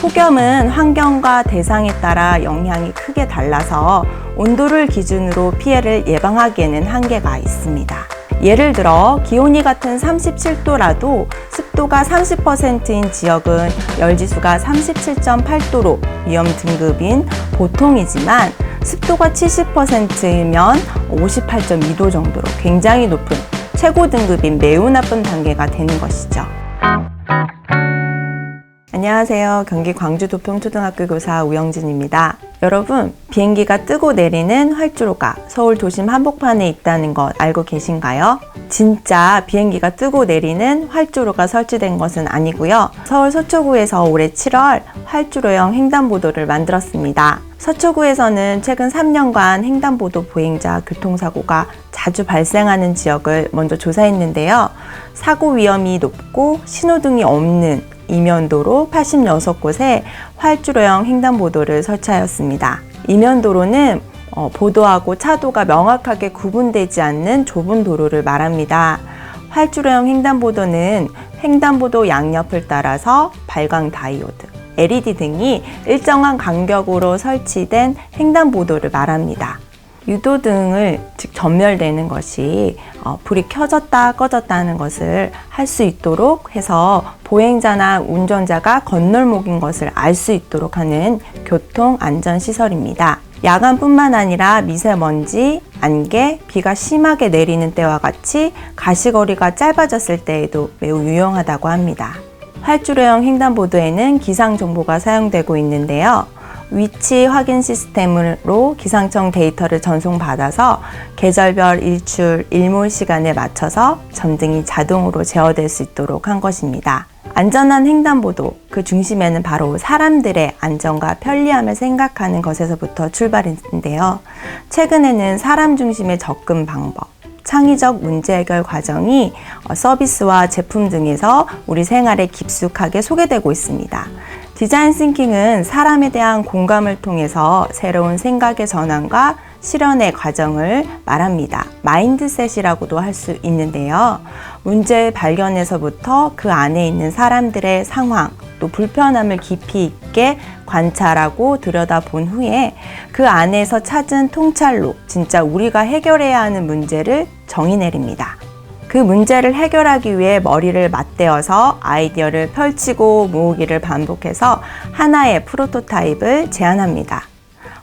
폭염은 환경과 대상에 따라 영향이 크게 달라서 온도를 기준으로 피해를 예방하기에는 한계가 있습니다. 예를 들어 기온이 같은 37도라도 습도가 30%인 지역은 열지수가 37.8도로 위험 등급인 보통이지만 습도가 70%이면 58.2도 정도로 굉장히 높은 최고 등급인 매우 나쁜 단계가 되는 것이죠. 안녕하세요. 경기 광주 도평초등학교 교사 우영진입니다. 여러분, 비행기가 뜨고 내리는 활주로가 서울 도심 한복판에 있다는 것 알고 계신가요? 진짜 비행기가 뜨고 내리는 활주로가 설치된 것은 아니고요. 서울 서초구에서 올해 7월 활주로형 횡단보도를 만들었습니다. 서초구에서는 최근 3년간 횡단보도 보행자 교통사고가 자주 발생하는 지역을 먼저 조사했는데요. 사고 위험이 높고 신호등이 없는 이면도로 86곳에 활주로형 횡단보도를 설치하였습니다. 이면도로는 어, 보도하고 차도가 명확하게 구분되지 않는 좁은 도로를 말합니다. 활주로형 횡단보도는 횡단보도 양옆을 따라서 발광 다이오드, LED 등이 일정한 간격으로 설치된 횡단보도를 말합니다. 유도 등을 즉 전멸되는 것이 어, 불이 켜졌다 꺼졌다 하는 것을 할 수 있도록 해서 보행자나 운전자가 건널목인 것을 알 수 있도록 하는 교통 안전 시설입니다. 야간뿐만 아니라 미세먼지, 안개, 비가 심하게 내리는 때와 같이 가시거리가 짧아졌을 때에도 매우 유용하다고 합니다. 활주로형 횡단보도에는 기상 정보가 사용되고 있는데요. 위치 확인 시스템으로 기상청 데이터를 전송받아서 계절별 일출, 일몰 시간에 맞춰서 점등이 자동으로 제어될 수 있도록 한 것입니다. 안전한 횡단보도, 그 중심에는 바로 사람들의 안전과 편리함을 생각하는 것에서부터 출발했는데요. 최근에는 사람 중심의 접근 방법, 창의적 문제 해결 과정이 어, 서비스와 제품 등에서 우리 생활에 깊숙하게 소개되고 있습니다. 디자인 싱킹은 사람에 대한 공감을 통해서 새로운 생각의 전환과 실현의 과정을 말합니다. 마인드셋이라고도 할 수 있는데요. 문제 발견에서부터 그 안에 있는 사람들의 상황, 또 불편함을 깊이 있게 관찰하고 들여다본 후에 그 안에서 찾은 통찰로 진짜 우리가 해결해야 하는 문제를 정의 내립니다. 그 문제를 해결하기 위해 머리를 맞대어서 아이디어를 펼치고 모으기를 반복해서 하나의 프로토타입을 제안합니다.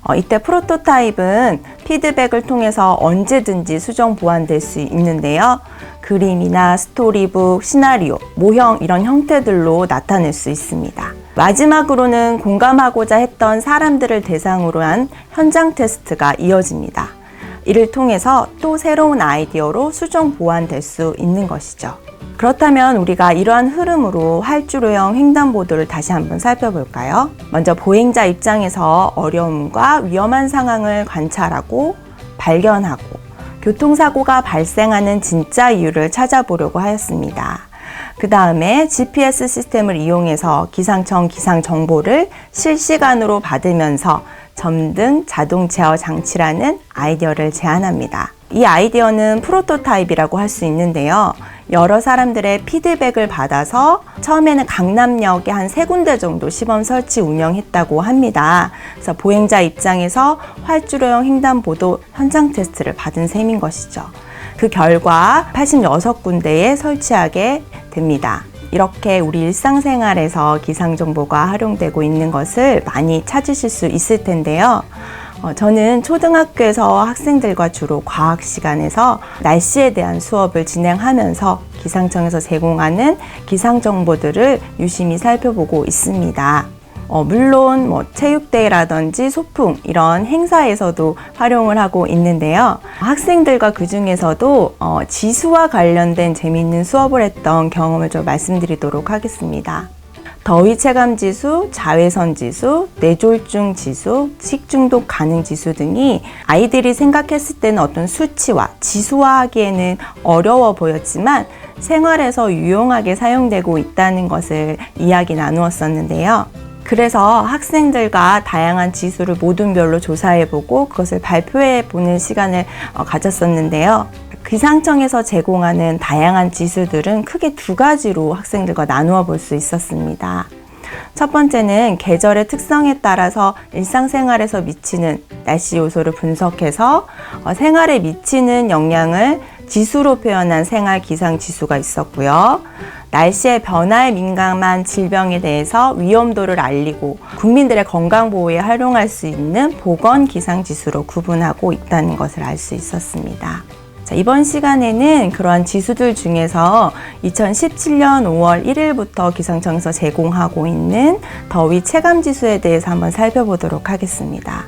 어, 이때 프로토타입은 피드백을 통해서 언제든지 수정 보완될 수 있는데요. 그림이나 스토리북, 시나리오, 모형 이런 형태들로 나타낼 수 있습니다. 마지막으로는 공감하고자 했던 사람들을 대상으로 한 현장 테스트가 이어집니다. 이를 통해서 또 새로운 아이디어로 수정 보완될 수 있는 것이죠. 그렇다면 우리가 이러한 흐름으로 활주로형 횡단보도를 다시 한번 살펴볼까요? 먼저 보행자 입장에서 어려움과 위험한 상황을 관찰하고 발견하고 교통사고가 발생하는 진짜 이유를 찾아보려고 하였습니다. 그 다음에 GPS 시스템을 이용해서 기상청 기상 정보를 실시간으로 받으면서 점등 자동 제어 장치라는 아이디어를 제안합니다. 이 아이디어는 프로토타입이라고 할 수 있는데요. 여러 사람들의 피드백을 받아서 처음에는 강남역에 한 세 군데 정도 시범 설치 운영했다고 합니다. 그래서 보행자 입장에서 활주로형 횡단보도 현장 테스트를 받은 셈인 것이죠. 그 결과 86군데에 설치하게 됩니다. 이렇게 우리 일상생활에서 기상정보가 활용되고 있는 것을 많이 찾으실 수 있을 텐데요. 어, 저는 초등학교에서 학생들과 주로 과학 시간에서 날씨에 대한 수업을 진행하면서 기상청에서 제공하는 기상 정보들을 유심히 살펴보고 있습니다. 어, 물론 뭐 체육대회라든지 소풍 이런 행사에서도 활용을 하고 있는데요. 학생들과 그 중에서도 어, 지수와 관련된 재미있는 수업을 했던 경험을 좀 말씀드리도록 하겠습니다. 더위 체감 지수, 자외선 지수, 뇌졸중 지수, 식중독 가능 지수 등이 아이들이 생각했을 때는 어떤 수치와 지수화하기에는 어려워 보였지만 생활에서 유용하게 사용되고 있다는 것을 이야기 나누었었는데요. 그래서 학생들과 다양한 지수를 모든별로 조사해보고 그것을 발표해 보는 시간을 어, 가졌었는데요. 기상청에서 제공하는 다양한 지수들은 크게 두 가지로 학생들과 나누어 볼 수 있었습니다. 첫 번째는 계절의 특성에 따라서 일상생활에서 미치는 날씨 요소를 분석해서 어, 생활에 미치는 영향을 지수로 표현한 생활 기상 지수가 있었고요. 날씨의 변화에 민감한 질병에 대해서 위험도를 알리고 국민들의 건강 보호에 활용할 수 있는 보건 기상 지수로 구분하고 있다는 것을 알 수 있었습니다. 자, 이번 시간에는 그러한 지수들 중에서 2017년 5월 1일부터 기상청에서 제공하고 있는 더위 체감 지수에 대해서 한번 살펴보도록 하겠습니다.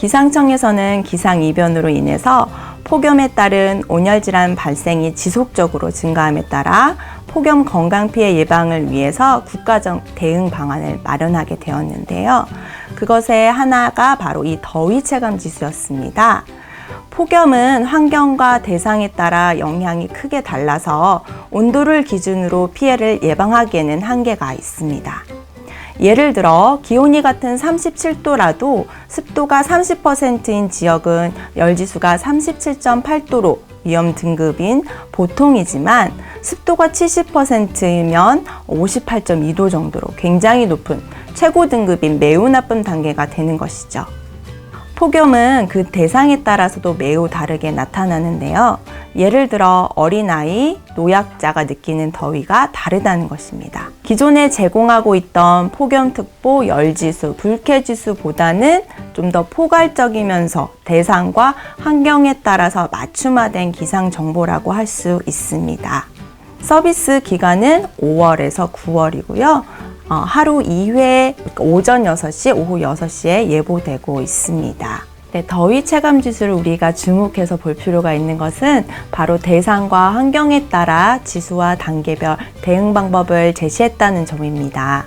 기상청에서는 기상 이변으로 인해서 폭염에 따른 온열 질환 발생이 지속적으로 증가함에 따라 폭염 건강 피해 예방을 위해서 국가적 대응 방안을 마련하게 되었는데요. 그것의 하나가 바로 이 더위 체감 지수였습니다. 폭염은 환경과 대상에 따라 영향이 크게 달라서 온도를 기준으로 피해를 예방하기에는 한계가 있습니다. 예를 들어 기온이 같은 37도라도 습도가 30%인 지역은 열지수가 37.8도로 위험 등급인 보통이지만 습도가 70%이면 58.2도 정도로 굉장히 높은 최고 등급인 매우 나쁜 단계가 되는 것이죠. 폭염은 그 대상에 따라서도 매우 다르게 나타나는데요. 예를 들어 어린아이, 노약자가 느끼는 더위가 다르다는 것입니다. 기존에 제공하고 있던 폭염특보 열지수, 불쾌지수보다는 좀 더 포괄적이면서 대상과 환경에 따라서 맞춤화된 기상 정보라고 할 수 있습니다. 서비스 기간은 5월에서 9월이고요. 어, 하루 2회 오전 6시, 오후 6시에 예보되고 있습니다. 네, 더위 체감 지수를 우리가 주목해서 볼 필요가 있는 것은 바로 대상과 환경에 따라 지수와 단계별 대응 방법을 제시했다는 점입니다.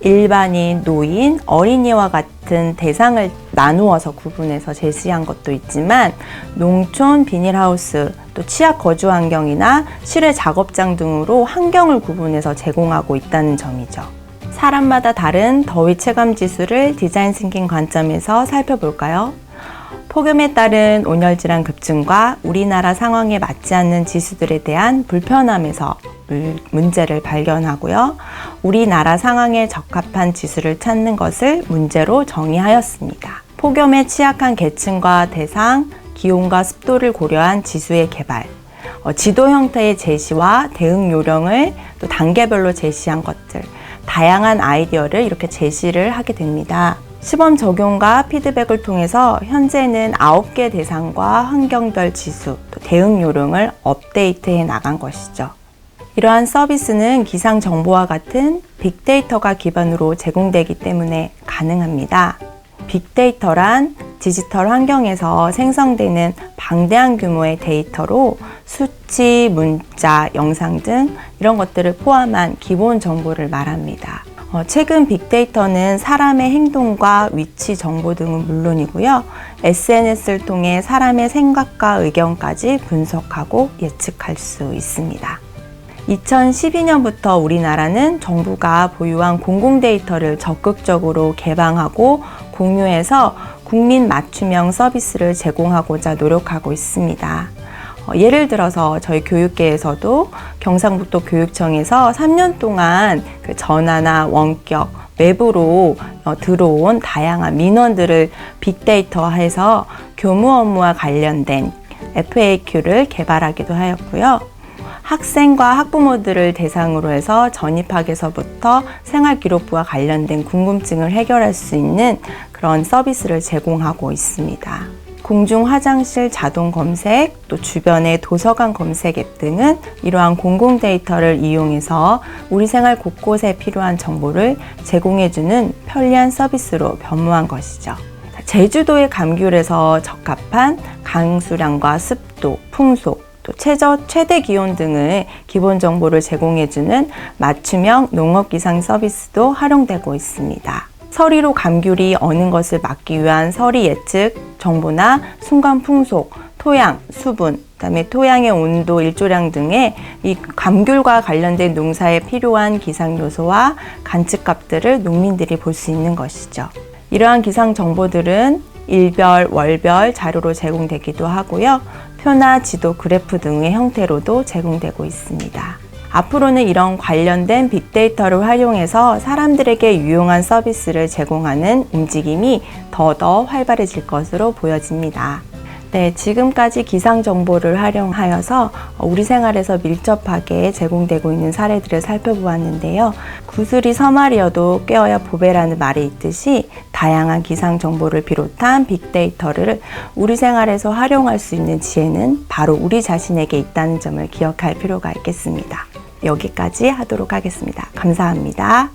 일반인, 노인, 어린이와 같은 대상을 나누어서 구분해서 제시한 것도 있지만 농촌, 비닐하우스, 또 취약 거주 환경이나 실외 작업장 등으로 환경을 구분해서 제공하고 있다는 점이죠. 사람마다 다른 더위 체감 지수를 디자인 싱킹 관점에서 살펴볼까요? 폭염에 따른 온열 질환 급증과 우리나라 상황에 맞지 않는 지수들에 대한 불편함에서 문제를 발견하고요. 우리나라 상황에 적합한 지수를 찾는 것을 문제로 정의하였습니다. 폭염에 취약한 계층과 대상, 기온과 습도를 고려한 지수의 개발, 어, 지도 형태의 제시와 대응 요령을 또 단계별로 제시한 것들, 다양한 아이디어를 이렇게 제시를 하게 됩니다. 시범 적용과 피드백을 통해서 현재는 9개 대상과 환경별 지수, 또 대응 요령을 업데이트해 나간 것이죠. 이러한 서비스는 기상 정보와 같은 빅데이터가 기반으로 제공되기 때문에 가능합니다. 빅데이터란 디지털 환경에서 생성되는 방대한 규모의 데이터로 수치, 문자, 영상 등 이런 것들을 포함한 기본 정보를 말합니다. 어, 최근 빅데이터는 사람의 행동과 위치 정보 등은 물론이고요. SNS를 통해 사람의 생각과 의견까지 분석하고 예측할 수 있습니다. 2012년부터 우리나라는 정부가 보유한 공공 데이터를 적극적으로 개방하고 공유해서 국민 맞춤형 서비스를 제공하고자 노력하고 있습니다. 어, 예를 들어서 저희 교육계에서도 경상북도 교육청에서 3년 동안 그 전화나 원격, 외부로 어, 들어온 다양한 민원들을 빅데이터화해서 교무 업무와 관련된 FAQ를 개발하기도 하였고요. 학생과 학부모들을 대상으로 해서 전입학에서부터 생활기록부와 관련된 궁금증을 해결할 수 있는 그런 서비스를 제공하고 있습니다. 공중 화장실 자동 검색, 또 주변의 도서관 검색 앱 등은 이러한 공공 데이터를 이용해서 우리 생활 곳곳에 필요한 정보를 제공해주는 편리한 서비스로 변모한 것이죠. 제주도의 감귤에서 적합한 강수량과 습도, 풍속, 또 최저 최대 기온 등의 기본 정보를 제공해주는 맞춤형 농업 기상 서비스도 활용되고 있습니다. 서리로 감귤이 어는 것을 막기 위한 서리 예측 정보나 순간 풍속, 토양, 수분, 그다음에 토양의 온도, 일조량 등의 이 감귤과 관련된 농사에 필요한 기상 요소와 관측값들을 농민들이 볼 수 있는 것이죠. 이러한 기상 정보들은 일별, 월별 자료로 제공되기도 하고요. 표나 지도, 그래프 등의 형태로도 제공되고 있습니다. 앞으로는 이런 관련된 빅데이터를 활용해서 사람들에게 유용한 서비스를 제공하는 움직임이 더더 활발해질 것으로 보여집니다. 네, 지금까지 기상 정보를 활용하여서 우리 생활에서 밀접하게 제공되고 있는 사례들을 살펴보았는데요. 구슬이 서말이어도 꿰어야 보배라는 말이 있듯이 다양한 기상 정보를 비롯한 빅데이터를 우리 생활에서 활용할 수 있는 지혜는 바로 우리 자신에게 있다는 점을 기억할 필요가 있겠습니다. 여기까지 하도록 하겠습니다. 감사합니다.